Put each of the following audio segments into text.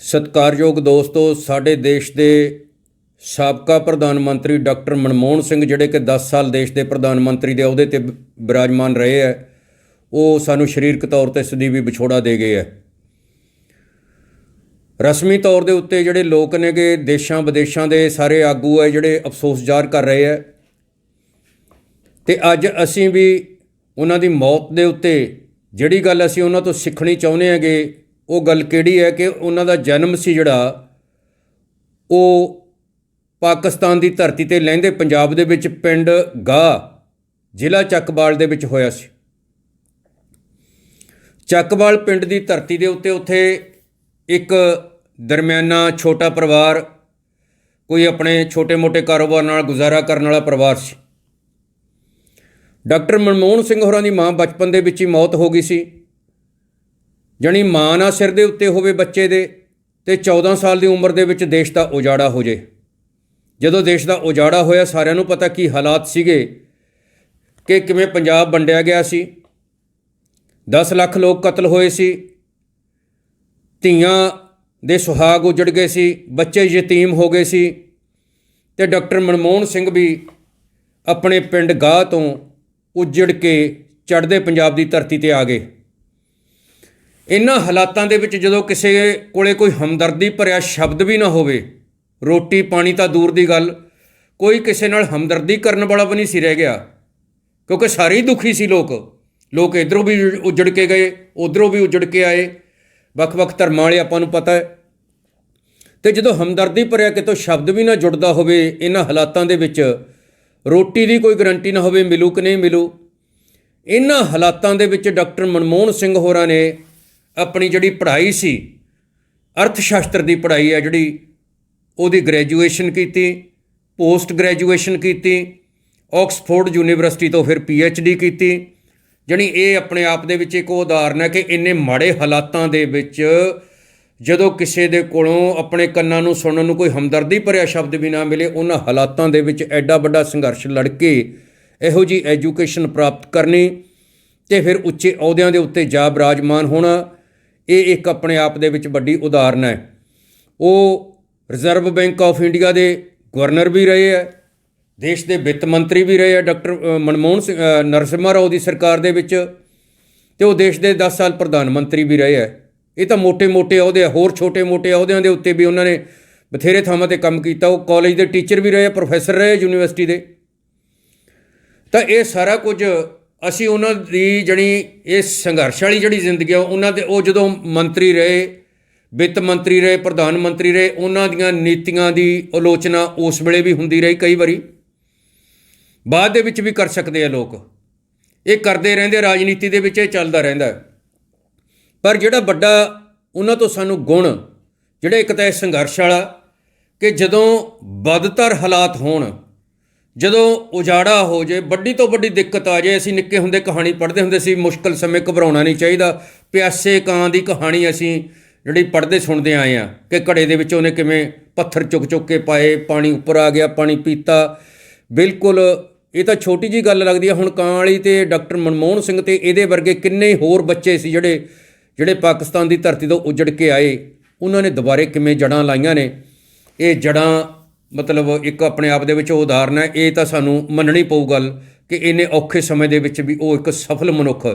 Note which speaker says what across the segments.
Speaker 1: ਸਤਿਕਾਰਯੋਗ ਦੋਸਤੋ, ਸਾਡੇ ਦੇਸ਼ ਦੇ ਸਾਬਕਾ ਪ੍ਰਧਾਨ ਮੰਤਰੀ ਡਾਕਟਰ ਮਨਮੋਹਨ ਸਿੰਘ, ਜਿਹੜੇ ਕਿ 10 ਸਾਲ ਦੇਸ਼ ਦੇ ਪ੍ਰਧਾਨ ਮੰਤਰੀ ਦੇ ਅਹੁਦੇ ਤੇ ਬਿਰਾਜਮਾਨ ਰਹੇ ਹੈ, ਉਹ ਸਾਨੂੰ ਸਰੀਰਕ ਤੌਰ ਤੇ ਸਦੀਵੀ ਵਿਛੋੜਾ ਦੇ ਗਏ ਹੈ। ਰਸਮੀ ਤੌਰ ਦੇ ਉੱਤੇ ਜਿਹੜੇ ਲੋਕ ਨੇਗੇ, ਦੇਸ਼ਾਂ ਵਿਦੇਸ਼ਾਂ ਦੇ ਸਾਰੇ ਆਗੂ ਹੈ, ਜਿਹੜੇ ਅਫਸੋਸ ਜ਼ਾਹਰ ਕਰ ਰਹੇ ਹੈ। ਤੇ ਅੱਜ ਅਸੀਂ ਵੀ ਉਹਨਾਂ ਦੀ ਮੌਤ ਦੇ ਉੱਤੇ ਜਿਹੜੀ ਗੱਲ ਅਸੀਂ ਉਹਨਾਂ ਤੋਂ ਸਿੱਖਣੀ ਚਾਹੁੰਦੇ ਹਾਂਗੇ ਉਹ ਗੱਲ ਕਿਹੜੀ ਹੈ ਕਿ ਉਹਨਾਂ ਦਾ ਜਨਮ ਸੀ ਜਿਹੜਾ, ਉਹ ਪਾਕਿਸਤਾਨ ਦੀ ਧਰਤੀ ਤੇ ਲਹਿੰਦੇ ਪੰਜਾਬ ਦੇ ਵਿੱਚ ਪਿੰਡ ਗਾ ਜ਼ਿਲ੍ਹਾ ਚੱਕਵਾਲ ਦੇ ਵਿੱਚ ਹੋਇਆ ਸੀ। ਚੱਕਵਾਲ ਪਿੰਡ ਦੀ ਧਰਤੀ ਦੇ ਉੱਤੇ ਉੱਥੇ ਇੱਕ ਦਰਮਿਆਨਾ ਛੋਟਾ ਪਰਿਵਾਰ, ਕੋਈ ਆਪਣੇ ਛੋਟੇ-ਮੋਟੇ ਕਾਰੋਬਾਰ ਨਾਲ ਗੁਜ਼ਾਰਾ ਕਰਨ ਵਾਲਾ ਪਰਿਵਾਰ ਸੀ। ਡਾਕਟਰ ਮਨਮੋਹਨ ਸਿੰਘ ਹੋਰਾਂ ਦੀ ਮਾਂ ਬਚਪਨ ਦੇ ਵਿੱਚ ਹੀ ਮੌਤ ਹੋ ਗਈ ਸੀ। ਜਣੀ ਮਾਂ ਨਾ ਸਿਰ ਦੇ ਉੱਤੇ ਹੋਵੇ ਬੱਚੇ ਦੇ ਤੇ 14 ਸਾਲ ਦੀ ਉਮਰ ਦੇ ਵਿੱਚ ਦੇਸ਼ ਦਾ ਉਜਾੜਾ ਹੋ ਜੇ। ਜਦੋਂ ਦੇਸ਼ ਦਾ ਉਜਾੜਾ ਹੋਇਆ, ਸਾਰਿਆਂ ਨੂੰ ਪਤਾ ਕੀ ਹਾਲਾਤ ਸੀਗੇ ਕਿ ਕਿਵੇਂ ਪੰਜਾਬ ਵੰਡਿਆ ਗਿਆ ਸੀ। 10 ਲੱਖ ਲੋਕ ਕਤਲ ਹੋਏ ਸੀ। ਧੀਆਂ ਦੇ ਸੁਹਾਗ ਉਜੜ ਗਏ ਸੀ। ਬੱਚੇ ਯਤੀਮ ਹੋ ਗਏ ਸੀ। ਤੇ ਡਾਕਟਰ ਮਨਮੋਹਨ ਸਿੰਘ ਵੀ ਆਪਣੇ ਪਿੰਡ ਗਾਹ ਤੋਂ ਉਜੜ ਕੇ ਚੜ੍ਹਦੇ ਪੰਜਾਬ ਦੀ ਧਰਤੀ ਤੇ ਆ ਗਏ। ਇਹਨਾਂ ਹਾਲਾਤਾਂ ਦੇ ਵਿੱਚ ਜਦੋਂ ਕਿਸੇ ਕੋਲੇ ਕੋਈ ਹਮਦਰਦੀ ਭਰਿਆ ਸ਼ਬਦ ਵੀ ਨਾ ਹੋਵੇ, ਰੋਟੀ ਪਾਣੀ ਤਾਂ ਦੂਰ ਦੀ ਗੱਲ, ਕੋਈ ਕਿਸੇ ਨਾਲ ਹਮਦਰਦੀ ਕਰਨ ਵਾਲਾ ਵੀ ਨਹੀਂ ਸੀ ਰਹਿ ਗਿਆ। ਕਿਉਂਕਿ ਸਾਰੇ ਹੀ ਦੁਖੀ ਸੀ ਲੋਕ। ਲੋਕ ਇਧਰੋਂ ਵੀ ਉਜੜ ਕੇ ਗਏ, ਉਧਰੋਂ ਵੀ ਉਜੜ ਕੇ ਆਏ। ਵੱਖ-ਵੱਖ ਧਰਮਾਂ ਵਾਲੇ ਆਪਾਂ ਨੂੰ ਪਤਾ ਹੈ। ਤੇ ਜਦੋਂ ਹਮਦਰਦੀ ਭਰਿਆ ਕਿਤੋਂ ਸ਼ਬਦ ਵੀ ਨਾ ਜੁੜਦਾ ਹੋਵੇ ਇਹਨਾਂ ਹਾਲਾਤਾਂ ਦੇ ਵਿੱਚ ਰੋਟੀ ਦੀ ਕੋਈ ਗਰੰਟੀ ਨਾ ਹੋਵੇ, ਮਿਲੂ ਕਿ ਨਹੀਂ ਮਿਲੂ? ਇਹਨਾਂ ਹਾਲਾਤਾਂ ਦੇ ਵਿੱਚ ਡਾਕਟਰ ਮਨਮੋਹਨ ਸਿੰਘ ਹੋਰਾਂ ਨੇ ਆਪਣੀ ਜਿਹੜੀ ਪੜ੍ਹਾਈ ਸੀ ਅਰਥ ਸ਼ਾਸਤਰ ਦੀ ਪੜ੍ਹਾਈ ਹੈ ਜਿਹੜੀ, ਉਹਦੀ ਗ੍ਰੈਜੂਏਸ਼ਨ ਕੀਤੀ ਪੋਸਟ ਗ੍ਰੈਜੂਏਸ਼ਨ ਕੀਤੀ ਆਕਸਫੋਰਡ ਯੂਨੀਵਰਸਿਟੀ ਤੋਂ ਫਿਰ ਡੀ ਕੀਤੀ, ਜਣੀ ਇਹ ਆਪਣੇ ਆਪ ਦੇ ਵਿੱਚ ਇੱਕ ਉਦਾਹਰਨ ਹੈ ਕਿ ਇੰਨੇ ਮਾੜੇ ਹਾਲਾਤਾਂ ਦੇ ਵਿੱਚ ਜਦੋਂ ਕਿਸੇ ਦੇ ਕੋਲੋਂ ਆਪਣੇ ਕੰਨਾਂ ਨੂੰ ਸੁਣਨ ਨੂੰ ਕੋਈ ਹਮਦਰਦੀ ਭਰਿਆ ਸ਼ਬਦ ਵੀ ਨਾ ਮਿਲੇ, ਉਹਨਾਂ ਹਾਲਾਤਾਂ ਦੇ ਵਿੱਚ ਐਡਾ ਵੱਡਾ ਸੰਘਰਸ਼ ਲੜ ਕੇ ਇਹੋ ਜੀ ਐਜੂਕੇਸ਼ਨ ਪ੍ਰਾਪਤ ਕਰਨੀ ਤੇ ਫਿਰ ਉੱਚੇ ਅਹੁਦਿਆਂ ਦੇ ਉੱਤੇ ਜਾ ਬਰਾਜਮਾਨ ਹੋਣਾ ਇਹ ਇੱਕ ਆਪਣੇ ਆਪ ਦੇ ਵਿੱਚ ਵੱਡੀ ਉਦਾਹਰਨ ਹੈ। ਉਹ ਰਿਜ਼ਰਵ ਬੈਂਕ ਆਫ ਇੰਡੀਆ ਦੇ ਗਵਰਨਰ ਵੀ ਰਹੇ ਹੈ, ਦੇਸ਼ ਦੇ ਵਿੱਤ ਮੰਤਰੀ ਵੀ ਰਹੇ ਹੈ, ਡਾਕਟਰ ਮਨਮੋਹਨ ਸਿੰਘ ਨਰਸਿਮਾ ਰਾਓ ਦੀ ਸਰਕਾਰ ਦੇ ਵਿੱਚ ਤੇ ਉਹ ਦੇਸ਼ ਦੇ 10 ਸਾਲ ਪ੍ਰਧਾਨ ਮੰਤਰੀ ਵੀ ਰਹੇ ਹੈ। ਇਹ ਤਾਂ ਮੋٹے-ਮੋٹے ਅਹੁਦੇ ਹੋਰ ਛੋਟੇ-ਮੋٹے ਅਹੁਦਿਆਂ ਦੇ ਉੱਤੇ ਵੀ ਉਹਨਾਂ ਨੇ ਬਥੇਰੇ ਥਾਵਾਂ ਤੇ ਕੰਮ ਕੀਤਾ। ਉਹ ਕਾਲਜ ਦੇ ਟੀਚਰ ਵੀ ਰਹੇ ਪ੍ਰੋਫੈਸਰ ਰਹੇ ਯੂਨੀਵਰਸਿਟੀ ਦੇ। ਤਾਂ ਇਹ ਸਾਰਾ ਕੁਝ ਅਸੀਂ ਉਹਨਾਂ ਦੀ ਜਣੀ ਇਹ ਸੰਘਰਸ਼ ਵਾਲੀ ਜਿਹੜੀ ਜ਼ਿੰਦਗੀ ਆ, ਉਹਨਾਂ ਦੇ ਉਹ ਜਦੋਂ ਮੰਤਰੀ ਰਹੇ, ਵਿੱਤ ਮੰਤਰੀ ਰਹੇ, ਪ੍ਰਧਾਨ ਮੰਤਰੀ ਰਹੇ, ਉਹਨਾਂ ਦੀਆਂ ਨੀਤੀਆਂ ਦੀ ਆਲੋਚਨਾ ਉਸ ਵੇਲੇ ਵੀ ਹੁੰਦੀ ਰਹੀ ਕਈ ਵਾਰੀ। ਬਾਅਦ ਦੇ ਵਿੱਚ ਵੀ ਕਰ ਸਕਦੇ ਆ ਲੋਕ। ਇਹ ਕਰਦੇ ਰਹਿੰਦੇ, ਰਾਜਨੀਤੀ ਦੇ ਵਿੱਚ ਇਹ ਚੱਲਦਾ ਰਹਿੰਦਾ। ਪਰ ਜਿਹੜਾ ਵੱਡਾ ਉਹਨਾਂ ਤੋਂ ਸਾਨੂੰ ਗੁਣ, ਜਿਹੜਾ ਇੱਕ ਤਾਂ ਇਹ ਸੰਘਰਸ਼ ਵਾਲਾ ਕਿ ਜਦੋਂ ਬਦਤਰ ਹਾਲਾਤ ਹੋਣ ਜਦੋਂ ਉਜਾੜਾ ਹੋ ਜੇ, ਵੱਡੀ ਤੋਂ ਵੱਡੀ ਦਿੱਕਤ ਆ ਜੇ, ਅਸੀਂ ਨਿੱਕੇ ਹੁੰਦੇ ਕਹਾਣੀ ਪੜ੍ਹਦੇ ਹੁੰਦੇ ਸੀ, ਮੁਸ਼ਕਲ ਸਮੇਂ ਘਬਰਾਉਣਾ ਨਹੀਂ ਚਾਹੀਦਾ। ਪਿਆਸੇ ਕਾਂ ਦੀ ਕਹਾਣੀ ਅਸੀਂ ਜਿਹੜੀ ਪੜ੍ਹਦੇ ਸੁਣਦੇ ਆਏ ਆ ਕਿ ਘੜੇ ਦੇ ਵਿੱਚ ਉਹਨੇ ਕਿਵੇਂ ਪੱਥਰ ਚੁੱਕ ਚੁੱਕ ਕੇ ਪਾਏ, ਪਾਣੀ ਉੱਪਰ ਆ ਗਿਆ, ਪਾਣੀ ਪੀਤਾ। ਬਿਲਕੁਲ ਇਹ ਤਾਂ ਛੋਟੀ ਜੀ ਗੱਲ ਲੱਗਦੀ ਹੈ ਹੁਣ ਕਾਂ ਵਾਲੀ ਤੇ ਡਾਕਟਰ ਮਨਮੋਹਨ ਸਿੰਘ ਤੇ ਇਹਦੇ ਵਰਗੇ ਕਿੰਨੇ ਹੋਰ ਬੱਚੇ ਸੀ ਜਿਹੜੇ ਜਿਹੜੇ ਪਾਕਿਸਤਾਨ ਦੀ ਧਰਤੀ ਤੋਂ ਉਜੜ ਕੇ ਆਏ। ਉਹਨਾਂ ਨੇ ਦੁਬਾਰੇ ਕਿਵੇਂ ਜੜਾਂ ਲਾਈਆਂ ਨੇ? ਇਹ ਜੜਾਂ ਮਤਲਬ ਇੱਕ ਆਪਣੇ ਆਪ ਦੇ ਵਿੱਚ ਉਦਾਹਰਨ ਹੈ, ਇਹ ਤਾਂ ਸਾਨੂੰ ਮੰਨਣੀ ਪਊ ਗੱਲ ਕਿ ਇੰਨੇ ਔਖੇ ਸਮੇਂ ਦੇ ਵਿੱਚ ਵੀ ਉਹ ਇੱਕ ਸਫਲ ਮਨੁੱਖ।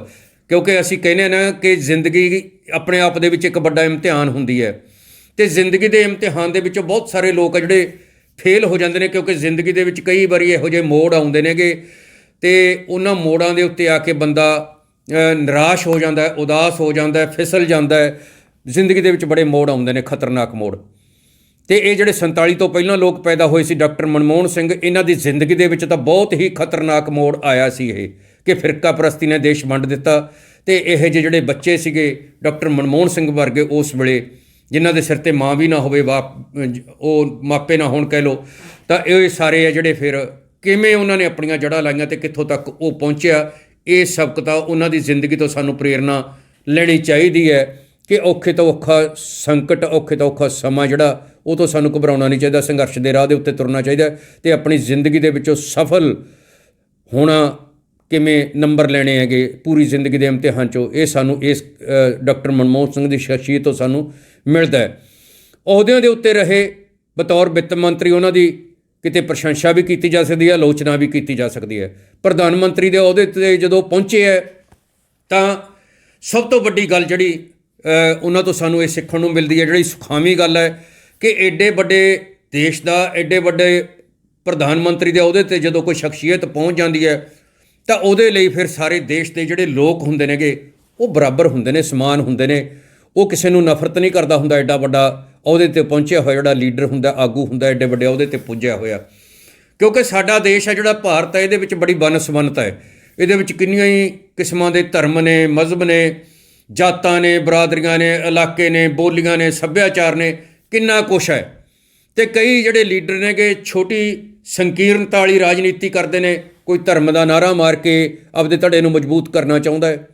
Speaker 1: ਕਿਉਂਕਿ ਅਸੀਂ ਕਹਿੰਦੇ ਨਾ ਕਿ ਜ਼ਿੰਦਗੀ ਆਪਣੇ ਆਪ ਦੇ ਵਿੱਚ ਇੱਕ ਵੱਡਾ ਇਮਤਿਹਾਨ ਹੁੰਦੀ ਹੈ। ਤੇ ਜ਼ਿੰਦਗੀ ਦੇ ਇਮਤਿਹਾਨ ਦੇ ਵਿੱਚ ਬਹੁਤ ਸਾਰੇ ਲੋਕ ਆ ਜਿਹੜੇ ਫੇਲ ਹੋ ਜਾਂਦੇ ਨੇ, ਕਿਉਂਕਿ ਜ਼ਿੰਦਗੀ ਦੇ ਵਿੱਚ ਕਈ ਵਾਰੀ ਇਹੋ ਜਿਹੇ ਮੋੜ ਆਉਂਦੇ ਨੇਗੇ ਤੇ ਉਹਨਾਂ ਮੋੜਾਂ ਦੇ ਉੱਤੇ ਆ ਕੇ ਬੰਦਾ ਨਿਰਾਸ਼ ਹੋ ਜਾਂਦਾ ਹੈ, ਉਦਾਸ ਹੋ ਜਾਂਦਾ ਹੈ, ਫਿਸਲ ਜਾਂਦਾ ਹੈ। ਜ਼ਿੰਦਗੀ ਦੇ ਵਿੱਚ ਬੜੇ ਮੋੜ ਆਉਂਦੇ ਨੇ, ਖਤਰਨਾਕ ਮੋੜ। ਤੇ ਇਹ ਜਿਹੜੇ 47 ਤੋਂ ਪਹਿਲਾਂ ਲੋਕ ਪੈਦਾ ਹੋਏ ਸੀ ਡਾਕਟਰ ਮਨਮੋਹਨ ਸਿੰਘ, ਇਹਨਾਂ ਦੀ ਜ਼ਿੰਦਗੀ ਦੇ ਵਿੱਚ ਤਾਂ ਬਹੁਤ ਹੀ ਖਤਰਨਾਕ ਮੋੜ ਆਇਆ ਸੀ ਇਹ, ਕਿ ਫਿਰਕਾ ਪ੍ਰਸਤੀ ਨੇ ਦੇਸ਼ ਵੰਡ ਦਿੱਤਾ। ਤੇ ਇਹ ਜਿਹੇ ਜਿਹੜੇ ਬੱਚੇ ਸੀਗੇ ਡਾਕਟਰ ਮਨਮੋਹਨ ਸਿੰਘ ਵਰਗੇ ਉਸ ਵੇਲੇ, ਜਿਨ੍ਹਾਂ ਦੇ ਸਿਰ ਤੇ ਮਾਂ ਵੀ ਨਾ ਹੋਵੇ, ਬਾਪ ਉਹ ਮਾਪੇ ਨਾ ਹੋਣ ਕਹਿ ਲੋ ਤਾਂ ਇਹ ਸਾਰੇ ਆ ਜਿਹੜੇ ਫਿਰ ਕਿਵੇਂ ਉਹਨਾਂ ਨੇ ਆਪਣੀਆਂ ਜੜ੍ਹਾਂ ਲਾਈਆਂ ਤੇ ਕਿੱਥੋਂ ਤੱਕ ਉਹ ਪਹੁੰਚਿਆ, ਇਹ ਸਬਕ ਤਾਂ ਉਹਨਾਂ ਦੀ ਜ਼ਿੰਦਗੀ ਤੋਂ ਸਾਨੂੰ ਪ੍ਰੇਰਣਾ ਲੈਣੀ ਚਾਹੀਦੀ ਹੈ ਕਿ ਔਖੇ ਤੋਂ ਔਖਾ ਸੰਕਟ, ਔਖੇ ਤੋਂ ਔਖਾ ਸਮਾਂ ਜਿਹੜਾ ਉਹ ਤੋਂ ਸਾਨੂੰ ਘਬਰਾਉਣਾ ਨਹੀਂ ਚਾਹੀਦਾ, ਸੰਘਰਸ਼ ਦੇ ਰਾਹ ਦੇ ਉੱਤੇ ਤੁਰਨਾ ਚਾਹੀਦਾ ਤੇ ਆਪਣੀ ਜ਼ਿੰਦਗੀ ਦੇ ਵਿੱਚੋਂ ਸਫਲ ਹੋਣਾ ਕਿਵੇਂ ਨੰਬਰ ਲੈਣੇ ਹੈਗੇ, ਪੂਰੀ ਜ਼ਿੰਦਗੀ ਦੇ ਇਮਤਿਹਾਨ ਚੋਂ, ਇਹ ਸਾਨੂੰ ਇਸ ਡਾਕਟਰ ਮਨਮੋਹਨ ਸਿੰਘ ਦੀ ਸ਼ਖਸੀਅਤ ਤੋਂ ਸਾਨੂੰ ਮਿਲਦਾ ਹੈ। ਅਹੁਦਿਆਂ ਦੇ ਉੱਤੇ ਰਹੇ ਬਤੌਰ ਵਿੱਤ ਮੰਤਰੀ, ਉਹਨਾਂ ਦੀ ਕਿਤੇ ਪ੍ਰਸ਼ੰਸਾ ਵੀ ਕੀਤੀ ਜਾ ਸਕਦੀ ਹੈ, ਆਲੋਚਨਾ ਵੀ ਕੀਤੀ ਜਾ ਸਕਦੀ ਹੈ। ਪ੍ਰਧਾਨ ਮੰਤਰੀ ਦੇ ਅਹੁਦੇ ਤੇ ਜਦੋਂ ਪਹੁੰਚੇ ਹੈ, ਤਾਂ ਸਭ ਤੋਂ ਵੱਡੀ ਗੱਲ ਜਿਹੜੀ ਉਹਨਾਂ ਤੋਂ ਸਾਨੂੰ ਇਹ ਸਿੱਖਣ ਨੂੰ ਮਿਲਦੀ ਹੈ, ਜਿਹੜੀ ਸੁਖਾਵੀਂ ਗੱਲ ਹੈ ਕਿ ਐਡੇ ਵੱਡੇ ਦੇਸ਼ ਦਾ ਐਡੇ ਵੱਡੇ ਪ੍ਰਧਾਨ ਮੰਤਰੀ ਦੇ ਅਹੁਦੇ ਤੇ ਜਦੋਂ ਕੋਈ ਸ਼ਖਸੀਅਤ ਪਹੁੰਚ ਜਾਂਦੀ ਹੈ, ਤਾਂ ਉਹਦੇ ਲਈ ਫਿਰ ਸਾਰੇ ਦੇਸ਼ ਦੇ ਜਿਹੜੇ ਲੋਕ ਹੁੰਦੇ ਨੇਗੇ, ਉਹ ਬਰਾਬਰ ਹੁੰਦੇ ਨੇ, ਸਮਾਨ ਹੁੰਦੇ ਨੇ। ਉਹ ਕਿਸੇ ਨੂੰ ਨਫ਼ਰਤ ਨਹੀਂ ਕਰਦਾ ਹੁੰਦਾ ਐਡਾ ਵੱਡਾ ਅਹੁਦੇ ਤੇ ਪਹੁੰਚਿਆ ਹੋਇਆ, ਜਿਹੜਾ ਲੀਡਰ ਹੁੰਦਾ, ਆਗੂ ਹੁੰਦਾ ਐਡੇ ਵੱਡੇ ਅਹੁਦੇ ਤੇ ਪੁੱਜਿਆ ਹੋਇਆ। ਕਿਉਂਕਿ ਸਾਡਾ ਦੇਸ਼ ਹੈ ਜਿਹੜਾ ਭਾਰਤ ਹੈ, ਇਹਦੇ ਵਿੱਚ ਬੜੀ ਬਨਸਬਨਤਾ ਹੈ। ਇਹਦੇ ਵਿੱਚ ਕਿੰਨੀਆਂ ਹੀ ਕਿਸਮਾਂ ਦੇ ਧਰਮ ਨੇ, ਮਜ਼ਹਬ ਨੇ, ਜਾਤਾਂ ਨੇ, ਬਰਾਦਰੀਆਂ ਨੇ, ਇਲਾਕੇ ਨੇ, ਬੋਲੀਆਂ ਨੇ, ਸੱਭਿਆਚਾਰ ਨੇ ਕਿੰਨਾ ਕੁਛ ਹੈ। ਤੇ ਕਈ ਜਿਹੜੇ ਲੀਡਰ ਨੇਗੇ, ਛੋਟੀ ਸੰਕੀਰਨਤਾ ਵਾਲੀ ਰਾਜਨੀਤੀ ਕਰਦੇ ਨੇ, ਕੋਈ ਧਰਮ ਦਾ ਨਾਰਾ ਮਾਰ ਕੇ ਆਪਦੇ ਧੜੇ ਨੂੰ ਮਜ਼ਬੂਤ ਕਰਨਾ ਚਾਹੁੰਦਾ ਹੈ।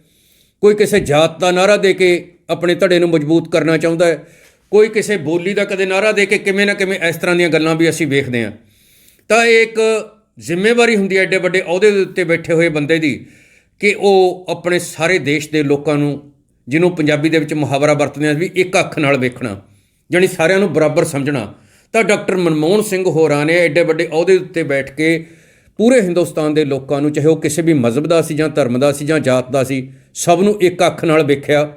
Speaker 1: ਕੋਈ ਕਿਸੇ ਜਾਤ ਦਾ ਨਾਰਾ ਦੇ ਕੇ ਆਪਣੇ ਧੜੇ ਨੂੰ ਮਜ਼ਬੂਤ ਕਰਨਾ ਚਾਹੁੰਦਾ ਹੈ। ਕੋਈ ਕਿਸੇ ਬੋਲੀ ਦਾ ਕਦੇ ਨਾਰਾ ਦੇ ਕੇ ਕਿਵੇਂ ਨਾ ਕਿਵੇਂ ਇਸ ਤਰ੍ਹਾਂ ਦੀਆਂ ਗੱਲਾਂ ਵੀ ਅਸੀਂ ਵੇਖਦੇ ਹਾਂ। ਤਾਂ ਇਹ ਇੱਕ ਜ਼ਿੰਮੇਵਾਰੀ ਹੁੰਦੀ ਹੈ ਐਡੇ ਵੱਡੇ ਅਹੁਦੇ ਦੇ ਉੱਤੇ ਬੈਠੇ ਹੋਏ ਬੰਦੇ ਦੀ ਕਿ ਉਹ ਆਪਣੇ ਸਾਰੇ ਦੇਸ਼ ਦੇ ਲੋਕਾਂ ਨੂੰ, ਜਿਹਨੂੰ ਪੰਜਾਬੀ ਦੇ ਵਿੱਚ ਮੁਹਾਵਰਾ ਵਰਤਦੇ ਆ ਵੀ ਇੱਕ ਅੱਖ ਨਾਲ ਵੇਖਣਾ। ਜਾਣੀ ਸਾਰਿਆਂ ਨੂੰ ਬਰਾਬਰ ਸਮਝਣਾ। ਤਾਂ ਡਾਕਟਰ ਮਨਮੋਹਨ ਸਿੰਘ ਹੋਰਾਂ ਨੇ ਐਡੇ ਵੱਡੇ ਅਹੁਦੇ ਉੱਤੇ ਬੈਠ ਕੇ ਪੂਰੇ ਹਿੰਦੁਸਤਾਨ ਦੇ ਲੋਕਾਂ ਨੂੰ, ਚਾਹੇ ਉਹ ਕਿਸੇ ਵੀ ਮਜ਼ਹਬ ਦਾ ਸੀ ਜਾਂ ਧਰਮ ਦਾ ਸੀ ਜਾਂ ਜਾਤ ਦਾ ਸੀ, ਸਭ ਨੂੰ ਇੱਕ ਅੱਖ ਨਾਲ ਵੇਖਿਆ।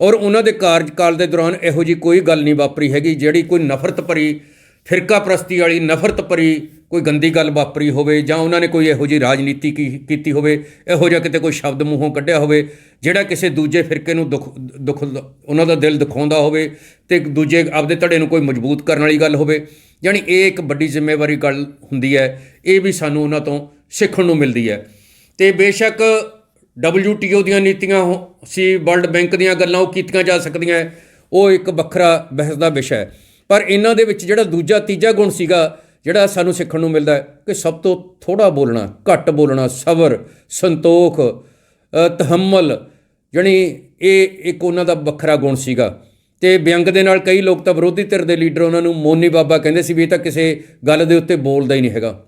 Speaker 1: ਔਰ ਉਹਨਾਂ ਦੇ ਕਾਰਜਕਾਲ ਦੇ ਦੌਰਾਨ ਇਹੋ ਜੀ ਕੋਈ ਗੱਲ ਨਹੀਂ ਵਾਪਰੀ ਹੈਗੀ, ਜਿਹੜੀ ਕੋਈ ਨਫ਼ਰਤ ਭਰੀ ਫਿਰਕਾ ਪ੍ਰਸਤੀ ਵਾਲੀ ਨਫ਼ਰਤ ਭਰੀ ਕੋਈ ਗੰਦੀ ਗੱਲ ਵਾਪਰੀ ਹੋਵੇ ਜਾਂ ਉਹਨਾਂ ਨੇ ਕੋਈ ਇਹੋ ਜੀ ਰਾਜਨੀਤੀ ਕੀ- ਕੀਤੀ ਹੋਵੇ, ਇਹੋ ਜਿਹਾ ਕਿਤੇ ਕੋਈ ਸ਼ਬਦ ਮੂੰਹੋਂ ਕੱਢਿਆ ਹੋਵੇ, ਜਿਹੜਾ ਕਿਸੇ ਦੂਜੇ ਫਿਰਕੇ ਨੂੰ ਦੁੱਖ ਦੁੱਖ ਉਹਨਾਂ ਦਾ ਦਿਲ ਦਿਖਾਉਂਦਾ ਹੋਵੇ ਤੇ ਦੂਜੇ ਆਪਦੇ ਧੜੇ ਨੂੰ ਕੋਈ ਮਜ਼ਬੂਤ ਕਰਨ ਵਾਲੀ ਗੱਲ ਹੋਵੇ, ਯਾਨੀ ਇਹ ਇੱਕ ਵੱਡੀ ਜ਼ਿੰਮੇਵਾਰੀ ਗੱਲ ਹੁੰਦੀ ਹੈ, ਇਹ ਵੀ ਸਾਨੂੰ ਉਹਨਾਂ ਤੋਂ ਸਿੱਖਣ ਨੂੰ ਮਿਲਦੀ ਹੈ। ਤੇ ਬੇਸ਼ੱਕ WTO ਦੀਆਂ ਨੀਤੀਆਂ ਹੋ- ਸੀ ਵਰਲਡ ਬੈਂਕ ਦੀਆਂ ਗੱਲਾਂ ਉਹ ਕੀਤੀਆਂ ਜਾ ਸਕਦੀਆਂ ਉਹ ਇੱਕ ਵੱਖਰਾ ਬਹਿਸ ਦਾ ਵਿਸ਼ਾ ਹੈ। ਪਰ ਇਹਨਾਂ ਦੇ ਵਿੱਚ ਜਿਹੜਾ ਦੂਜਾ ਤੀਜਾ ਗੁਣ ਸੀਗਾ ਜਿਹੜਾ ਸਾਨੂੰ ਸਿੱਖਣ ਨੂੰ ਮਿਲਦਾ ਹੈ ਕਿ ਸਭ ਤੋਂ ਥੋੜਾ ਬੋਲਣਾ ਘੱਟ ਬੋਲਣਾ ਸਬਰ ਸੰਤੋਖ ਅ, ਤਹਮਲ ਜਾਣੀ ਇਹ ਇੱਕ ਉਹਨਾਂ ਦਾ ਵੱਖਰਾ ਗੁਣ ਸੀਗਾ। ਤੇ ਵਿਅੰਗ ਦੇ ਨਾਲ ਕਈ ਲੋਕ ਤਾਂ ਵਿਰੋਧੀ ਧਿਰ ਦੇ ਲੀਡਰ ਉਹਨਾਂ ਨੂੰ ਮੋਨੀ ਬਾਬਾ ਕਹਿੰਦੇ ਸੀ ਵੀ ਇਹ ਤਾਂ ਕਿਸੇ ਗੱਲ ਦੇ ਉੱਤੇ ਬੋਲਦਾ ਹੀ ਨਹੀਂ ਹੈਗਾ।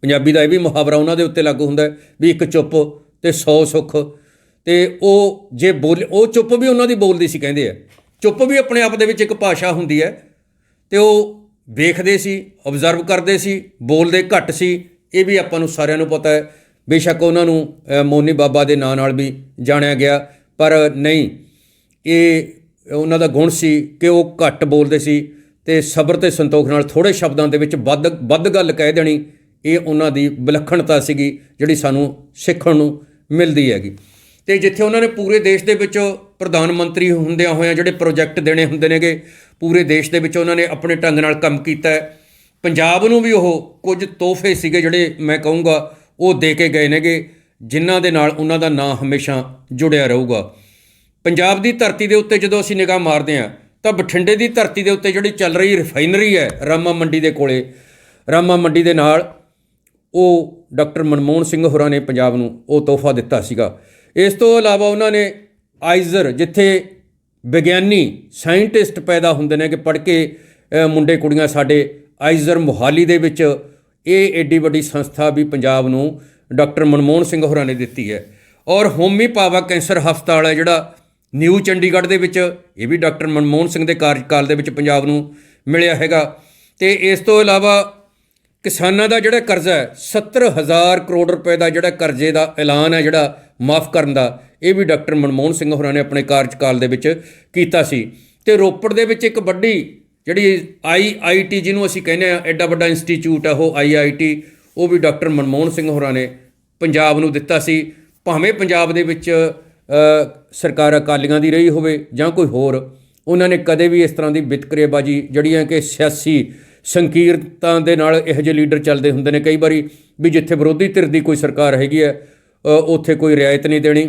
Speaker 1: ਪੰਜਾਬੀ ਦਾ ਇਹ ਵੀ ਮੁਹਾਵਰਾ ਉਹਨਾਂ ਦੇ ਉੱਤੇ ਲਾਗੂ ਹੁੰਦਾ ਵੀ ਇੱਕ ਚੁੱਪ ਤੇ 100 ਸੁੱਖ। ਤੇ ਉਹ ਜੇ ਬੋਲ ਉਹ ਚੁੱਪ ਵੀ ਉਹਨਾਂ ਦੀ ਬੋਲਦੀ ਸੀ ਕਹਿੰਦੇ ਆ। ਚੁੱਪ ਵੀ ਆਪਣੇ ਆਪ ਦੇ ਵਿੱਚ ਇੱਕ ਭਾਸ਼ਾ ਹੁੰਦੀ ਹੈ ਤੇ ਉਹ ਵੇਖਦੇ ਸੀ ਆਬਜ਼ਰਵ ਕਰਦੇ ਸੀ, ਬੋਲਦੇ ਘੱਟ ਸੀ। ਇਹ ਵੀ ਆਪਾਂ ਨੂੰ ਸਾਰਿਆਂ ਨੂੰ ਪਤਾ ਹੈ। ਬੇਸ਼ੱਕ ਉਹਨਾਂ ਨੂੰ ਮੋਨੀ ਬਾਬਾ ਦੇ ਨਾਂ ਨਾਲ ਵੀ ਜਾਣਿਆ ਗਿਆ। ਪਰ ਨਹੀਂ, ਇਹ ਉਹਨਾਂ ਦਾ ਗੁਣ ਸੀ ਕਿ ਉਹ ਘੱਟ ਬੋਲਦੇ ਸੀ ਤੇ ਸਬਰ ਤੇ ਸੰਤੋਖ ਨਾਲ ਥੋੜੇ ਸ਼ਬਦਾਂ ਦੇ ਵਿੱਚ ਵੱਧ ਵੱਧ ਗੱਲ ਕਹਿ ਦੇਣੀ, ਇਹ ਉਹਨਾਂ ਦੀ ਵਿਲੱਖਣਤਾ ਸੀਗੀ ਜਿਹੜੀ ਸਾਨੂੰ ਸਿੱਖਣ ਨੂੰ ਮਿਲਦੀ ਹੈਗੀ। ਤੇ ਜਿੱਥੇ ਉਹਨਾਂ ਨੇ ਪੂਰੇ ਦੇਸ਼ ਦੇ ਵਿੱਚ ਪ੍ਰਧਾਨ ਮੰਤਰੀ ਹੁੰਦਿਆਂ ਹੋਇਆਂ ਜਿਹੜੇ ਪ੍ਰੋਜੈਕਟ ਦੇਣੇ ਹੁੰਦੇ ਨੇਗੇ, ਪੂਰੇ ਦੇਸ਼ ਦੇ ਵਿੱਚ ਉਹਨਾਂ ਨੇ ਆਪਣੇ ਢੰਗ ਨਾਲ ਕੰਮ ਕੀਤਾ ਹੈ। ਪੰਜਾਬ ਨੂੰ ਵੀ ਉਹ ਕੁਝ ਤੋਹਫੇ ਸੀਗੇ ਜਿਹੜੇ ਮੈਂ ਕਹੂੰਗਾ, ਉਹ ਦੇ ਕੇ ਗਏ ਨੇਗੇ, ਜਿਨ੍ਹਾਂ ਦੇ ਨਾਲ ਉਹਨਾਂ ਦਾ ਨਾਂ ਹਮੇਸ਼ਾ ਜੁੜਿਆ ਰਹੂਗਾ। ਪੰਜਾਬ ਦੀ ਧਰਤੀ ਦੇ ਉੱਤੇ ਜਦੋਂ ਅਸੀਂ ਨਿਗਾਹ ਮਾਰਦੇ ਹਾਂ, ਤਾਂ ਬਠਿੰਡੇ ਦੀ ਧਰਤੀ ਦੇ ਉੱਤੇ ਜਿਹੜੀ ਚੱਲ ਰਹੀ ਰਿਫਾਈਨਰੀ ਹੈ, ਰਾਮਾ ਮੰਡੀ ਦੇ ਕੋਲੇ, ਰਾਮਾ ਮੰਡੀ ਦੇ ਨਾਲ ਉਹ ਡਾਕਟਰ ਮਨਮੋਹਨ ਸਿੰਘ ਹੋਰਾਂ ਨੇ ਪੰਜਾਬ ਨੂੰ ਉਹ ਤੋਹਫਾ ਦਿੱਤਾ ਸੀਗਾ। ਇਸ ਤੋਂ ਇਲਾਵਾ ਉਹਨਾਂ ਨੇ ਆਈਜ਼ਰ, ਜਿੱਥੇ ਵਿਗਿਆਨੀ, ਸਾਇੰਟਿਸਟ ਪੈਦਾ ਹੁੰਦੇ ਨੇ ਕਿ ਪੜ੍ਹ ਕੇ ਮੁੰਡੇ ਕੁੜੀਆਂ ਸਾਡੇ ਆਈਜ਼ਰ ਮੁਹਾਲੀ ਦੇ ਵਿੱਚ, ਇਹ ਐਡੀ ਵੱਡੀ ਸੰਸਥਾ ਵੀ ਪੰਜਾਬ ਨੂੰ ਡਾਕਟਰ ਮਨਮੋਹਨ ਸਿੰਘ ਹੋਰਾਂ ਨੇ ਦਿੱਤੀ ਹੈ। ਔਰ ਹੋਮੀ ਪਾਵਾ ਕੈਂਸਰ ਹਸਪਤਾਲ ਹੈ ਜਿਹੜਾ ਨਿਊ ਚੰਡੀਗੜ੍ਹ ਦੇ ਵਿੱਚ, ਇਹ ਵੀ ਡਾਕਟਰ ਮਨਮੋਹਨ ਸਿੰਘ ਦੇ ਕਾਰਜਕਾਲ ਦੇ ਵਿੱਚ ਪੰਜਾਬ ਨੂੰ ਮਿਲਿਆ ਹੈਗਾ। ਤੇ ਇਸ ਤੋਂ ਇਲਾਵਾ ਕਿਸਾਨਾਂ ਦਾ ਜਿਹੜਾ ਕਰਜ਼ਾ ਹੈ 70000 ਕਰੋੜ ਰੁਪਏ ਦਾ ਜਿਹੜਾ ਕਰਜ਼ੇ ਦਾ ਐਲਾਨ ਹੈ ਜਿਹੜਾ ਮਾਫ ਕਰਨ ਦਾ ਇਹ ਵੀ ਡਾਕਟਰ ਮਨਮੋਹਨ ਸਿੰਘ ਹੋਰਾਂ ਨੇ ਆਪਣੇ ਕਾਰਜਕਾਲ ਦੇ ਵਿੱਚ ਕੀਤਾ ਸੀ। ਤੇ ਰੋਪੜ ਦੇ ਵਿੱਚ ਇੱਕ ਵੱਡੀ ਜਿਹੜੀ ਆਈਆਈਟੀ ਜਿਹਨੂੰ ਅਸੀਂ ਕਹਿੰਦੇ ਆ ਐਡਾ ਵੱਡਾ ਇੰਸਟੀਚਿਊਟ ਆ ਉਹ ਆਈਆਈਟੀ ਉਹ ਵੀ ਡਾਕਟਰ ਮਨਮੋਹਨ ਸਿੰਘ ਹੋਰਾਂ ਨੇ ਪੰਜਾਬ ਨੂੰ ਦਿੱਤਾ ਸੀ। ਭਾਵੇਂ ਪੰਜਾਬ ਦੇ ਵਿੱਚ ਸਰਕਾਰ ਅਕਾਲੀਆਂ ਦੀ ਰਹੀ ਹੋਵੇ ਜਾਂ ਕੋਈ ਹੋਰ, ਉਹਨਾਂ ਨੇ ਕਦੇ ਵੀ ਇਸ ਤਰ੍ਹਾਂ ਦੀ ਵਿਤਕਰੇਬਾਜੀ ਜਿਹੜੀਆਂ ਕਿ ਸਿਆਸੀ ਸੰਕੀਰਤਾਂ ਦੇ ਨਾਲ ਇਹੋ ਜਿਹੇ ਲੀਡਰ ਚੱਲਦੇ ਹੁੰਦੇ ਨੇ ਕਈ ਵਾਰੀ, ਵੀ ਜਿੱਥੇ ਵਿਰੋਧੀ ਧਿਰ ਦੀ ਕੋਈ ਸਰਕਾਰ ਹੈਗੀ ਹੈ ਉੱਥੇ ਕੋਈ ਰਿਆਇਤ ਨਹੀਂ ਦੇਣੀ।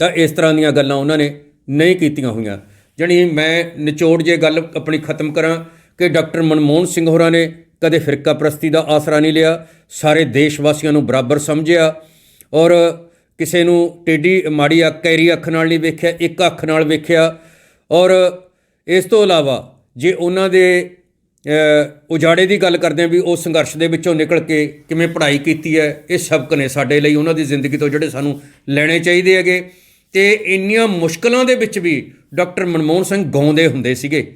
Speaker 1: ਤਾਂ ਇਸ ਤਰ੍ਹਾਂ ਦੀਆਂ ਗੱਲਾਂ ਉਹਨਾਂ ਨੇ ਨਹੀਂ ਕੀਤੀਆਂ ਹੋਈਆਂ। ਜਾਣੀ ਮੈਂ ਨਿਚੋੜ ਜੇ ਗੱਲ ਆਪਣੀ ਖਤਮ ਕਰਾਂ ਕਿ ਡਾਕਟਰ ਮਨਮੋਹਨ ਸਿੰਘ ਹੋਰਾਂ ਨੇ ਕਦੇ ਫਿਰਕਾ ਪ੍ਰਸਤੀ ਦਾ ਆਸਰਾ ਨਹੀਂ ਲਿਆ, ਸਾਰੇ ਦੇਸ਼ ਵਾਸੀਆਂ ਨੂੰ ਬਰਾਬਰ ਸਮਝਿਆ ਔਰ ਕਿਸੇ ਨੂੰ ਟੇਢੀ ਮਾੜੀ ਅੱਖ, ਕੈਰੀ ਅੱਖ ਨਾਲ ਨਹੀਂ ਵੇਖਿਆ, ਇੱਕ ਅੱਖ ਨਾਲ ਵੇਖਿਆ ਔਰ ਇਸ ਤੋਂ ਇਲਾਵਾ ਜੇ ਉਹਨਾਂ ਦੇ ਉਜਾੜੇ ਦੀ ਗੱਲ ਕਰਦੇ ਹਾਂ ਵੀ ਉਹ ਸੰਘਰਸ਼ ਦੇ ਵਿੱਚੋਂ ਨਿਕਲ ਕੇ ਕਿਵੇਂ ਪੜ੍ਹਾਈ ਕੀਤੀ ਹੈ, ਇਹ ਸਬਕ ਨੇ ਸਾਡੇ ਲਈ ਉਹਨਾਂ ਦੀ ਜ਼ਿੰਦਗੀ ਤੋਂ ਜਿਹੜੇ ਸਾਨੂੰ ਲੈਣੇ ਚਾਹੀਦੇ ਹੈਗੇ। ਤੇ ਇੰਨੀਆਂ ਮੁਸ਼ਕਲਾਂ ਦੇ ਵਿੱਚ ਵੀ ਡਾਕਟਰ ਮਨਮੋਹਨ ਸਿੰਘ ਗਾਉਂਦੇ ਹੁੰਦੇ ਸੀਗੇ।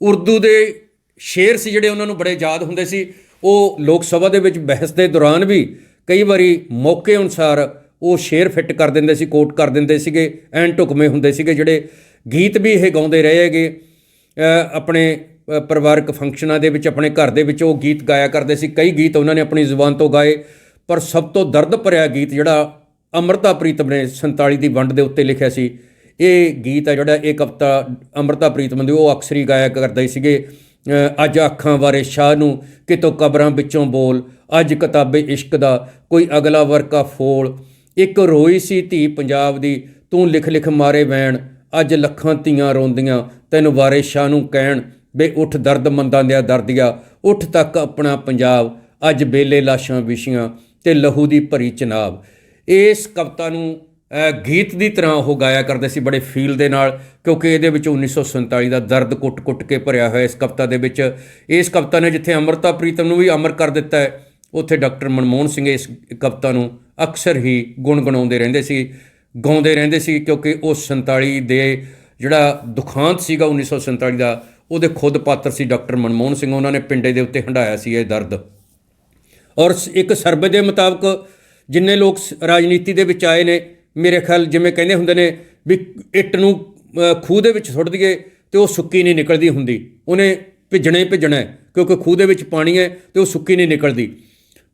Speaker 1: ਉਰਦੂ ਦੇ ਸ਼ੇਰ ਸੀ ਜਿਹੜੇ ਉਹਨਾਂ ਨੂੰ ਬੜੇ ਯਾਦ ਹੁੰਦੇ ਸੀ। ਉਹ ਲੋਕ ਸਭਾ ਦੇ ਵਿੱਚ ਬਹਿਸ ਦੇ ਦੌਰਾਨ ਵੀ ਕਈ ਵਾਰੀ ਮੌਕੇ ਅਨੁਸਾਰ ਉਹ ਸ਼ੇਰ ਫਿੱਟ ਕਰ ਦਿੰਦੇ ਸੀ, ਕੋਟ ਕਰ ਦਿੰਦੇ ਸੀਗੇ, ਐਨ ਢੁਕਵੇਂ ਹੁੰਦੇ ਸੀਗੇ ਜਿਹੜੇ ਗੀਤ ਵੀ ਇਹ ਗਾਉਂਦੇ ਰਹੇ ਹੈਗੇ। ਆਪਣੇ ਪਰਿਵਾਰਕ ਫੰਕਸ਼ਨਾਂ ਦੇ ਵਿੱਚ, ਆਪਣੇ ਘਰ ਦੇ ਵਿੱਚ ਉਹ ਗੀਤ ਗਾਇਆ ਕਰਦੇ ਸੀ। ਕਈ ਗੀਤ ਉਹਨਾਂ ਨੇ ਆਪਣੀ ਜ਼ੁਬਾਨ ਤੋਂ ਗਾਏ, ਪਰ ਸਭ ਤੋਂ ਦਰਦ ਭਰਿਆ ਗੀਤ ਜਿਹੜਾ ਅਮਰਤਾ ਪ੍ਰੀਤਮ ਨੇ 47 ਦੀ ਵੰਡ ਦੇ ਉੱਤੇ ਲਿਖਿਆ ਸੀ। ਇਹ ਗੀਤ ਹੈ ਜਿਹੜਾ ਇਹ ਕਵਿਤਾ ਅਮਰਤਾ ਪ੍ਰੀਤਮ ਦੀ ਉਹ ਅਕਸਰੀ ਗਾਇਆ ਕਰਦੇ ਸੀਗੇ। ਅੱਜ ਅੱਖਾਂ ਬਾਰੇ ਸ਼ਾਹ ਨੂੰ ਕਿਤੋਂ ਕਬਰਾਂ ਵਿੱਚੋਂ ਬੋਲ, ਅੱਜ ਕਿਤਾਬੇ ਇਸ਼ਕ ਦਾ ਕੋਈ ਅਗਲਾ ਵਰਕਾ ਫੋਲ। ਇੱਕ ਰੋਈ ਸੀ ਧੀ ਪੰਜਾਬ ਦੀ, ਤੂੰ ਲਿਖ ਲਿਖ ਮਾਰੇ ਵੈਣ, ਅੱਜ ਲੱਖਾਂ ਧੀਆਂ ਰੋਂਦੀਆਂ, ਤੈਨੂੰ ਵਾਰੇ ਸ਼ਾਹ ਨੂੰ ਕਹਿਣ, ਬੇ ਉੱਠ ਦਰਦ ਮੰਦਾਂ ਦਿਆ ਦਰਦਿਆ, ਉੱਠ ਤੱਕ ਆਪਣਾ ਪੰਜਾਬ, ਅੱਜ ਬੇਲੇ ਲਾਸ਼ਾਂ ਵਿਸ਼ੀਆਂ ਤੇ ਲਹੂ ਦੀ ਭਰੀ ਚਨਾਬ। ਇਸ ਕਵਿਤਾ ਨੂੰ ਗੀਤ ਦੀ ਤਰ੍ਹਾਂ ਉਹ ਗਾਇਆ ਕਰਦੇ ਸੀ ਬੜੇ ਫੀਲ ਦੇ ਨਾਲ, ਕਿਉਂਕਿ ਇਹਦੇ ਵਿੱਚ 1947 ਦਾ ਦਰਦ ਕੁੱਟ-ਕੁੱਟ ਕੇ ਭਰਿਆ ਹੋਇਆ ਇਸ ਕਵਿਤਾ ਦੇ ਵਿੱਚ। ਇਸ ਕਵਿਤਾ ਨੇ ਜਿੱਥੇ ਅਮਰਤਾ ਪ੍ਰੀਤਮ ਨੂੰ ਵੀ ਅਮਰ ਕਰ ਦਿੱਤਾ ਹੈ, ਉੱਥੇ ਡਾਕਟਰ ਮਨਮੋਹਨ ਸਿੰਘ ਇਸ ਕਵਿਤਾ ਨੂੰ ਅਕਸਰ ਹੀ ਗੁਣਗੁਣਾਉਂਦੇ ਰਹਿੰਦੇ ਸੀ, ਗਾਉਂਦੇ ਰਹਿੰਦੇ ਸੀ, ਕਿਉਂਕਿ ਉਹ 47 ਦੇ ਜਿਹੜਾ ਦੁਖਾਂਤ ਸੀਗਾ 1947 ਦਾ, ਉਹਦੇ ਖੁਦ ਪਾਤਰ ਸੀ ਡਾਕਟਰ ਮਨਮੋਹਨ ਸਿੰਘ। ਉਹਨਾਂ ਨੇ ਪਿੰਡੇ ਦੇ ਉੱਤੇ ਹੰਡਾਇਆ ਸੀ ਇਹ ਦਰਦ। ਔਰ ਸ- ਇੱਕ ਸਰਵੇ ਦੇ ਮੁਤਾਬਕ ਜਿੰਨੇ ਲੋਕ ਸ- ਰਾਜਨੀਤੀ ਦੇ ਵਿੱਚ ਆਏ ਨੇ, ਮੇਰੇ ਖਿਆਲ ਜਿਵੇਂ ਕਹਿੰਦੇ ਹੁੰਦੇ ਨੇ ਵੀ ਇੱਟ ਨੂੰ ਖੂਹ ਦੇ ਵਿੱਚ ਸੁੱਟ ਦਈਏ ਤੇ ਉਹ ਸੁੱਕੀ ਨਹੀਂ ਨਿਕਲਦੀ ਹੁੰਦੀ। ਉਹਨੇ ਭਿੱਜਣਾ ਹੀ ਭਿੱਜਣਾ ਕਿਉਂਕਿ ਖੂਹ ਦੇ ਵਿੱਚ ਪਾਣੀ ਹੈ ਤੇ ਉਹ ਸੁੱਕੀ ਨਹੀਂ ਨਿਕਲਦੀ।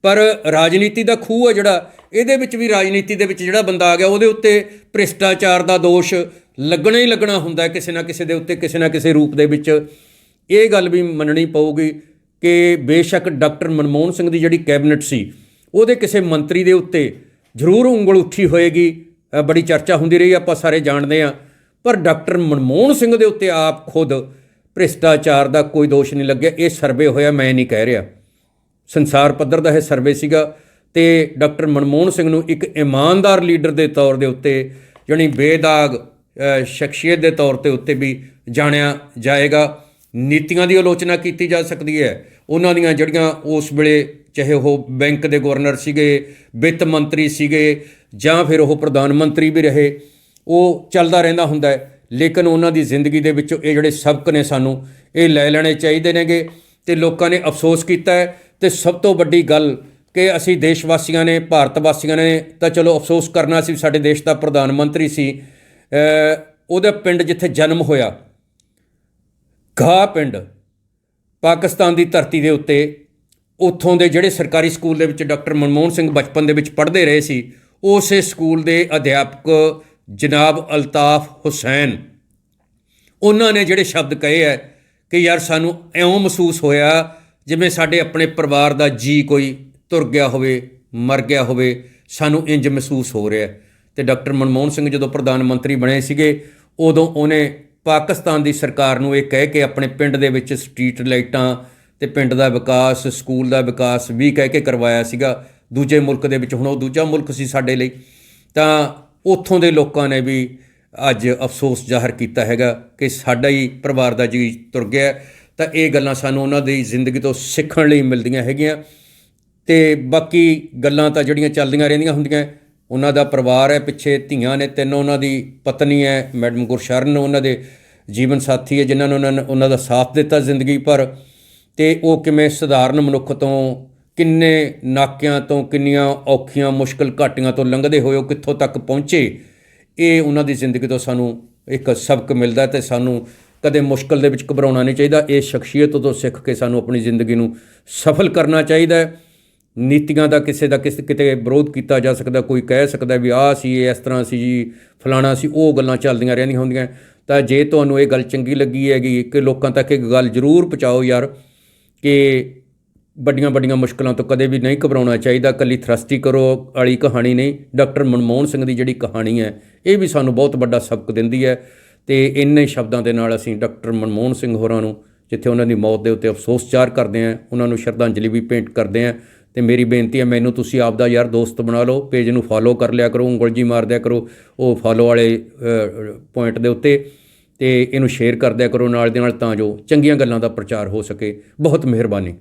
Speaker 1: ਪਰ ਰਾਜਨੀਤੀ ਦਾ ਖੂਹ ਹੈ ਜਿਹੜਾ, ਇਹਦੇ ਵਿੱਚ ਵੀ ਰਾਜਨੀਤੀ ਦੇ ਵਿੱਚ ਜਿਹੜਾ ਬੰਦਾ ਆ ਗਿਆ, ਉਹਦੇ ਉੱਤੇ ਭ੍ਰਿਸ਼ਟਾਚਾਰ ਦਾ ਦੋਸ਼ ਲੱਗਣਾ ਹੀ ਲੱਗਣਾ ਹੁੰਦਾ ਕਿਸੇ ਨਾ ਕਿਸੇ ਦੇ ਉੱਤੇ, ਕਿਸੇ ਨਾ ਕਿਸੇ ਰੂਪ ਦੇ ਵਿੱਚ। ਇਹ ਗੱਲ ਵੀ ਮੰਨਣੀ ਪਊਗੀ ਕਿ ਬੇਸ਼ੱਕ ਡਾਕਟਰ ਮਨਮੋਹਨ ਸਿੰਘ ਦੀ ਜਿਹੜੀ ਕੈਬਨਿਟ ਸੀ ਉਹਦੇ ਕਿਸੇ ਮੰਤਰੀ ਦੇ ਉੱਤੇ ਜ਼ਰੂਰ ਉਂਗਲ ਉੱਠੀ ਹੋਏਗੀ। ਬੜੀ ਚਰਚਾ ਹੁੰਦੀ ਰਹੀ, ਆਪਾਂ ਸਾਰੇ ਜਾਣਦੇ ਆ ਪਰ ਡਾਕਟਰ ਮਨਮੋਹਨ ਸਿੰਘ ਦੇ ਉੱਤੇ ਆਪ ਖੁਦ ਭ੍ਰਿਸ਼ਟਾਚਾਰ ਦਾ ਕੋਈ ਦੋਸ਼ ਨਹੀਂ ਲੱਗਿਆ। ਇਹ ਸਰਵੇ ਹੋਇਆ, ਮੈਂ ਨਹੀਂ ਕਹਿ ਰਿਹਾ। ਸੰਸਾਰ ਪੱਧਰ ਦਾ ਇਹ ਸਰਵੇ ਸੀਗਾ ਤੇ ਡਾਕਟਰ ਮਨਮੋਹਨ ਸਿੰਘ ਨੂੰ ਇੱਕ ਇਮਾਨਦਾਰ ਲੀਡਰ ਦੇ ਤੌਰ ਦੇ ਉੱਤੇ ਜਾਣੀ ਬੇਦਾਗ ਸ਼ਖਸੀਅਤ ਦੇ ਤੌਰ ਤੇ ਉੱਤੇ ਵੀ ਜਾਣਿਆ ਜਾਏਗਾ। ਨੀਤੀਆਂ ਦੀ ਆਲੋਚਨਾ ਕੀਤੀ ਜਾ ਸਕਦੀ ਹੈ। ਉਹਨਾਂ ਦੀਆਂ ਜਿਹੜੀਆਂ ਉਸ ਵੇਲੇ ਚਾਹੇ ਉਹ ਬੈਂਕ ਦੇ ਗਵਰਨਰ ਸੀਗੇ ਵਿੱਤ ਮੰਤਰੀ ਸੀਗੇ ਜਾਂ ਫਿਰ ਉਹ ਪ੍ਰਧਾਨ ਮੰਤਰੀ ਵੀ ਰਹੇ ਉਹ ਚੱਲਦਾ ਰਹਿੰਦਾ ਹੁੰਦਾ ਹੈ। ਲੇਕਿਨ ਉਹਨਾਂ ਦੀ ਜ਼ਿੰਦਗੀ ਦੇ ਵਿੱਚੋਂ ਇਹ ਜਿਹੜੇ ਸਬਕ ਨੇ ਸਾਨੂੰ ਇਹ ਲੈ ਲੈਣੇ ਚਾਹੀਦੇ ਨੇਗੇ ਤੇ ਲੋਕਾਂ ਨੇ ਅਫਸੋਸ ਕੀਤਾ ਹੈ। ਤੇ ਸਭ ਤੋਂ ਵੱਡੀ ਗੱਲ ਕਿ ਅਸੀਂ ਦੇਸ਼ ਵਾਸੀਆਂ ਨੇ ਭਾਰਤ ਵਾਸੀਆਂ ਨੇ ਤਾਂ ਚਲੋ ਅਫਸੋਸ ਕਰਨਾ ਸੀ ਸਾਡੇ ਦੇਸ਼ ਦਾ ਪ੍ਰਧਾਨ ਮੰਤਰੀ ਸੀ। ਅ, ਉਹਦਾ ਪਿੰਡ ਜਿੱਥੇ ਜਨਮ ਹੋਇਆ ਘਾ ਪਿੰਡ ਪਾਕਿਸਤਾਨ ਦੀ ਧਰਤੀ ਦੇ ਉੱਤੇ ਉੱਥੋਂ ਦੇ ਜਿਹੜੇ ਸਰਕਾਰੀ ਸਕੂਲ ਦੇ ਵਿੱਚ ਡਾਕਟਰ ਮਨਮੋਹਨ ਸਿੰਘ ਬਚਪਨ ਦੇ ਵਿੱਚ ਪੜ੍ਹਦੇ ਰਹੇ ਸੀ, ਉਸੇ ਸਕੂਲ ਦੇ ਅਧਿਆਪਕ ਜਨਾਬ ਅਲਤਾਫ ਹੁਸੈਨ ਉਹਨਾਂ ਨੇ ਜਿਹੜੇ ਸ਼ਬਦ ਕਹੇ ਹੈ ਕਿ ਯਾਰ ਸਾਨੂੰ ਐਉਂ ਮਹਿਸੂਸ ਹੋਇਆ ਜਿਵੇਂ ਸਾਡੇ ਆਪਣੇ ਪਰਿਵਾਰ ਦਾ ਜੀ ਕੋਈ ਤੁਰ ਗਿਆ ਹੋਵੇ, ਮਰ ਗਿਆ ਹੋਵੇ, ਸਾਨੂੰ ਇੰਜ ਮਹਿਸੂਸ ਹੋ ਰਿਹਾ ਹੈ। ਤੇ ਡਾਕਟਰ ਮਨਮੋਹਨ ਸਿੰਘ ਜਦੋਂ ਪ੍ਰਧਾਨ ਮੰਤਰੀ ਬਣੇ ਸੀਗੇ, ਉਦੋਂ ਉਹਨੇ ਪਾਕਿਸਤਾਨ ਦੀ ਸਰਕਾਰ ਨੂੰ ਇਹ ਕਹਿ ਕੇ ਆਪਣੇ ਪਿੰਡ ਦੇ ਵਿੱਚ ਸਟਰੀਟ ਲਾਈਟਾਂ ਤੇ ਪਿੰਡ ਦਾ ਵਿਕਾਸ, ਸਕੂਲ ਦਾ ਵਿਕਾਸ ਵੀ ਕਹਿ ਕੇ ਕਰਵਾਇਆ ਸੀਗਾ। ਦੂਜੇ ਮੁਲਕ ਦੇ ਵਿੱਚ ਹੁਣ ਉਹ ਦੂਜਾ ਮੁਲਕ ਸੀ ਸਾਡੇ ਲਈ। ਤਾਂ ਉੱਥੋਂ ਦੇ ਲੋਕਾਂ ਨੇ ਵੀ ਅੱਜ ਅਫਸੋਸ ਜ਼ਾਹਰ ਕੀਤਾ ਹੈਗਾ ਕਿ ਸਾਡਾ ਹੀ ਪਰਿਵਾਰ ਦਾ ਜੀ ਤੁਰ ਗਿਆ ਤਾਂ ਇਹ ਗੱਲਾਂ ਸਾਨੂੰ ਉਹਨਾਂ ਦੀ ਜ਼ਿੰਦਗੀ ਤੋਂ ਸਿੱਖਣ ਲਈ ਮਿਲਦੀਆਂ ਹੈਗੀਆਂ। ਤੇ ਬਾਕੀ ਗੱਲਾਂ ਤਾਂ ਜਿਹੜੀਆਂ ਚੱਲਦੀਆਂ ਰਹਿੰਦੀਆਂ ਹੁੰਦੀਆਂ ਉਹਨਾਂ ਦਾ ਪਰਿਵਾਰ ਹੈ, ਪਿੱਛੇ ਧੀਆਂ ਨੇ, ਤਿੰਨ ਉਹਨਾਂ ਦੀ ਪਤਨੀ ਹੈ, ਮੈਡਮ ਗੁਰਸ਼ਰਨ ਉਹਨਾਂ ਦੇ ਜੀਵਨ ਸਾਥੀ ਹੈ, ਜਿਨ੍ਹਾਂ ਨੇ ਉਹਨਾਂ ਨੇ ਉਹਨਾਂ ਦਾ ਸਾਥ ਦਿੱਤਾ ਜ਼ਿੰਦਗੀ ਭਰ। ਤੇ ਉਹ ਕਿਵੇਂ ਸਧਾਰਨ ਮਨੁੱਖ ਤੋਂ, ਕਿੰਨੇ ਨਾਕਿਆਂ ਤੋਂ, ਕਿੰਨੀਆਂ ਔਖੀਆਂ, ਮੁਸ਼ਕਲ ਘਾਟੀਆਂ ਤੋਂ ਲੰਘਦੇ ਹੋਏ ਉਹ ਕਿੱਥੋਂ ਤੱਕ ਪਹੁੰਚੇ, ਇਹ ਉਹਨਾਂ ਦੀ ਜ਼ਿੰਦਗੀ ਤੋਂ ਸਾਨੂੰ ਇੱਕ ਸਬਕ ਮਿਲਦਾ ਹੈ ਤੇ ਸਾਨੂੰ ਕਦੇ ਮੁਸ਼ਕਲ ਦੇ ਵਿੱਚ ਘਬਰਾਉਣਾ ਨਹੀਂ ਚਾਹੀਦਾ। ਇਹ ਸ਼ਖਸੀਅਤ ਤੋਂ ਸਿੱਖ ਕੇ ਸਾਨੂੰ ਆਪਣੀ ਜ਼ਿੰਦਗੀ ਨੂੰ ਸਫਲ ਕਰਨਾ ਚਾਹੀਦਾ ਹੈ। ਨੀਤੀਆਂ ਦਾ ਕਿਸੇ ਦਾ ਕਿਸੇ ਕਿਤੇ ਵਿਰੋਧ ਕੀਤਾ ਜਾ ਸਕਦਾ, ਕੋਈ ਕਹਿ ਸਕਦਾ ਵੀ ਆਹ ਸੀ, ਇਹ ਇਸ ਤਰ੍ਹਾਂ ਸੀ ਜੀ, ਫਲਾਣਾ ਸੀ, ਉਹ ਗੱਲਾਂ ਚੱਲਦੀਆਂ ਰਹਿੰਦੀਆਂ ਹੁੰਦੀਆਂ। ਤਾਂ ਜੇ ਤੁਹਾਨੂੰ ਇਹ ਗੱਲ ਚੰਗੀ ਲੱਗੀ ਹੈਗੀ ਕਿ ਲੋਕਾਂ ਤੱਕ ਇਹ ਗੱਲ ਜ਼ਰੂਰ ਪਹੁੰਚਾਓ ਯਾਰ, ਕਿ ਵੱਡੀਆਂ ਵੱਡੀਆਂ ਮੁਸ਼ਕਲਾਂ ਤੋਂ ਕਦੇ ਵੀ ਨਹੀਂ ਘਬਰਾਉਣਾ ਚਾਹੀਦਾ ਕੱਲੀ ਥਰਸਟੀ ਕਰੋ ਵਾਲੀ ਕਹਾਣੀ ਨਹੀਂ। ਡਾਕਟਰ ਮਨਮੋਹਨ ਸਿੰਘ ਦੀ ਜਿਹੜੀ ਕਹਾਣੀ ਹੈ, ਇਹ ਵੀ ਸਾਨੂੰ ਬਹੁਤ ਵੱਡਾ ਸਬਕ ਦਿੰਦੀ ਹੈ। ਤੇ ਇੰਨੇ ਸ਼ਬਦਾਂ ਦੇ ਨਾਲ ਅਸੀਂ ਡਾਕਟਰ ਮਨਮੋਹਨ ਸਿੰਘ ਹੋਰਾਂ ਨੂੰ, ਜਿੱਥੇ ਉਹਨਾਂ ਦੀ ਮੌਤ ਦੇ ਉੱਤੇ ਅਫਸੋਸ ਜ਼ਾਹਰ ਕਰਦੇ ਹਾਂ, ਉਹਨਾਂ ਨੂੰ ਸ਼ਰਧਾਂਜਲੀ ਵੀ ਭੇਂਟ ਕਰਦੇ ਹਾਂ। ਤੇ ਮੇਰੀ ਬੇਨਤੀ ਹੈ, ਮੈਨੂੰ ਤੁਸੀਂ ਆਪਦਾ ਯਾਰ ਦੋਸਤ ਬਣਾ ਲਓ, ਪੇਜ ਨੂੰ ਫਾਲੋ ਕਰ ਲਿਆ ਕਰੋ ਉਂਗਲ ਜੀ ਮਾਰ ਦਿਆ ਕਰੋ, ਉਹ ਫਾਲੋ ਵਾਲੇ ਪੁਆਇੰਟ ਦੇ ਉੱਤੇ ਤੇ ਇਹਨੂੰ ਸ਼ੇਅਰ ਕਰ ਦਿਆ ਕਰੋ ਨਾਲ ਦੇ ਨਾਲ ਤਾਂ ਜੋ ਚੰਗੀਆਂ ਗੱਲਾਂ ਦਾ ਪ੍ਰਚਾਰ ਹੋ ਸਕੇ। ਬਹੁਤ ਮਿਹਰਬਾਨੀ।